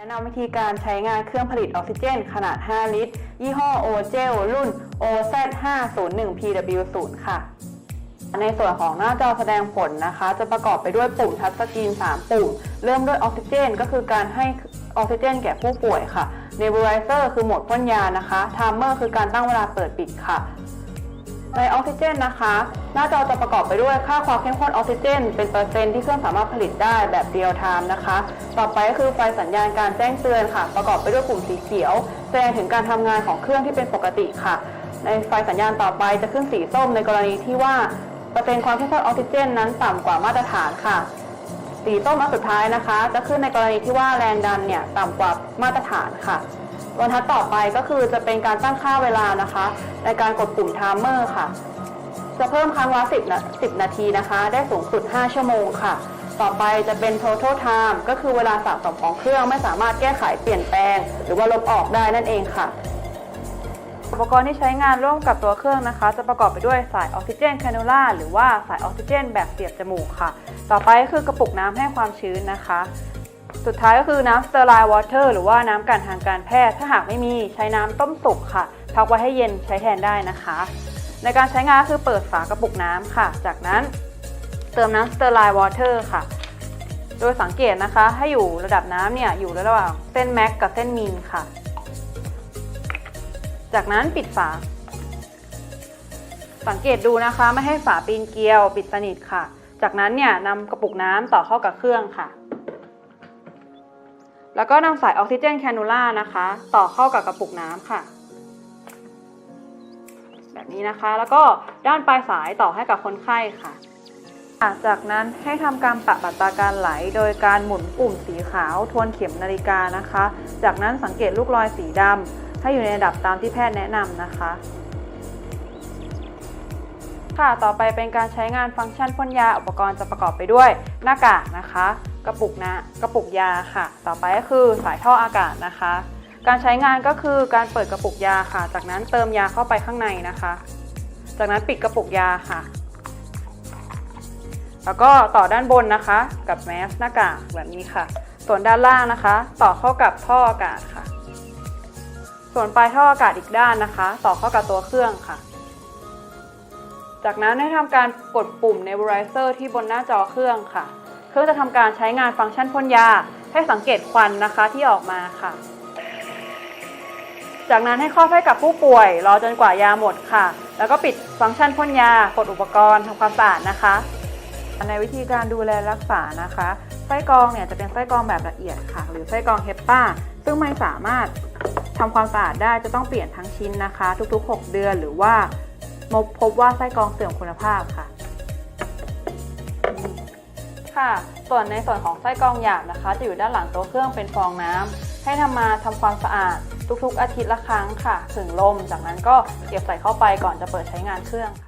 แนะนำวิธีการใช้งานเครื่องผลิตออกซิเจน ขนาด 5 ลิตร ยี่ห้อ o g e l รุ่น OZ501PW0 ค่ะ ในส่วนของหน้าจอแสดงผลนะคะ จะประกอบไปด้วยปุ่มทัชสกรีน 3 ปุ่ม เริ่มด้วยออกซิเจน ก็คือการให้ออกซิเจน แก่ผู้ป่วยค่ะ Nebulizer คือโหมดพ่นยานะคะ Timer คือการตั้งเวลาเปิดปิดค่ะ ในออกซิเจนนะคะ หน้าจอจะประกอบไปด้วยค่าความเข้มข้นออกซิเจน เป็นเปอร์เซ็นต์ที่เครื่องสามารถผลิตได้แบบเรียลไทม์นะคะ ต่อไปก็คือไฟสัญญาณการแจ้งเตือนค่ะ ประกอบไปด้วยปุ่มสีเขียว แสดงถึงการทำงานของเครื่องที่เป็นปกติค่ะ ในไฟสัญญาณต่อไปจะขึ้นสีส้มในกรณีที่ว่าเปอร์เซ็นต์ความเข้มข้นออกซิเจน นั้นต่ำกว่ามาตรฐานค่ะ สีส้มอันสุดท้ายนะคะ จะขึ้นในกรณีที่ว่าแรงดันเนี่ยต่ำกว่ามาตรฐานค่ะ บรรทัดต่อไปก็คือจะเป็นการตั้งค่าเวลานะคะ ในการกดปุ่ม timer ค่ะ จะเพิ่มครั้งละ 10นะ10 นาทีนะคะ ได้สูงสุด 5 ชั่วโมงค่ะ ต่อไปจะเป็น total time ก็คือเวลาสะสมของเครื่องไม่สามารถแก้ไขเปลี่ยนแปลง หรือว่าลบออกได้นั่นเองค่ะ อุปกรณ์ที่ใช้งานร่วมกับตัวเครื่องนะคะ จะประกอบไปด้วยสายออกซิเจนแคนูล่าหรือว่าสายออกซิเจนแบบเสียบจมูกค่ะ ต่อไปก็คือกระปุกน้ำให้ความชื้นนะคะ สุดท้ายก็คือน้ำ sterile water หรือว่าน้ำกันทางการแพทย์ ถ้าหากไม่มีใช้น้ำต้มสุกค่ะ พักไว้ให้เย็นใช้แทนได้นะคะ ในการใช้งานคือเปิดฝากระปุกน้ำค่ะ จากนั้นเติมน้ำ sterile water ค่ะ โดยสังเกตนะคะ ให้อยู่ระดับน้ำเนี่ยอยู่ระหว่างเส้นแม็กกับเส้นมินค่ะ จากนั้นปิดฝา สังเกตดูนะคะ ไม่ให้ฝาปีนเกลียว ปิดสนิทค่ะ จากนั้นเนี่ยนำกระปุกน้ำต่อเข้ากับเครื่องค่ะ แล้วก็นำสายออกซิเจนแคนูล่านะคะ ต่อเข้ากับกระปุกน้ำค่ะ แบบนี้นะคะ แล้วก็ด้านปลายสายต่อให้กับคนไข้ค่ะ จากนั้นให้ทำการปรับอัตราการไหล โดยการหมุนปุ่มสีขาว ทวนเข็มนาฬิกานะคะ จากนั้นสังเกตลูกรอยสีดำให้อยู่ในระดับตามที่แพทย์แนะนำนะคะค่ะ ต่อไปเป็นการใช้งานฟังก์ชันพ่นยา อุปกรณ์จะประกอบไปด้วยหน้ากากนะคะ กระปุกนะกระปุกยาค่ะ ต่อไปก็คือสายท่ออากาศนะคะ การใช้งานก็คือการเปิดกระปุกยาค่ะ จากนั้นเติมยาเข้าไปข้างในนะคะ จากนั้นปิดกระปุกยาค่ะ แล้วก็ต่อด้านบนนะคะ กับแมสหน้ากากแบบนี้ค่ะ ส่วนด้านล่างนะคะ ต่อเข้ากับท่ออากาศค่ะ ส่วนปลายท่ออากาศอีกด้านนะคะ ต่อเข้ากับตัวเครื่องค่ะจากนั้นให้ทำการกดปุ่ม Nebulizer ที่บนหน้าจอเครื่องค่ะ เครื่องจะทำการใช้งานฟังก์ชันพ่นยา ให้สังเกตควันนะคะที่ออกมาค่ะ จากนั้นให้ครอบให้กับผู้ป่วย รอจนกว่ายาหมดค่ะ แล้วก็ปิดฟังก์ชันพ่นยากดอุปกรณ์ทำความสะอาดนะคะในวิธีการดูแลรักษานะคะไส้กรองเนี่ยจะเป็นไส้กรองแบบละเอียดค่ะ หรือไส้กรองเฮปป้า ซึ่งไม่สามารถทำความสะอาดได้จะต้องเปลี่ยนทั้งชิ้นนะคะ ทุกๆ 6 เดือนหรือว่าพบว่าไส้กรองเสื่อมคุณภาพค่ะ ค่ะ ส่วนในส่วนของไส้กรองหยาบนะคะ จะอยู่ด้านหลังตัวเครื่องเป็นฟองน้ำให้ทำมาทำความสะอาดทุกๆ อาทิตย์ละครั้งค่ะ ถึงลม จากนั้นก็เก็บใส่เข้าไปก่อนจะเปิดใช้งานเครื่องค่ะ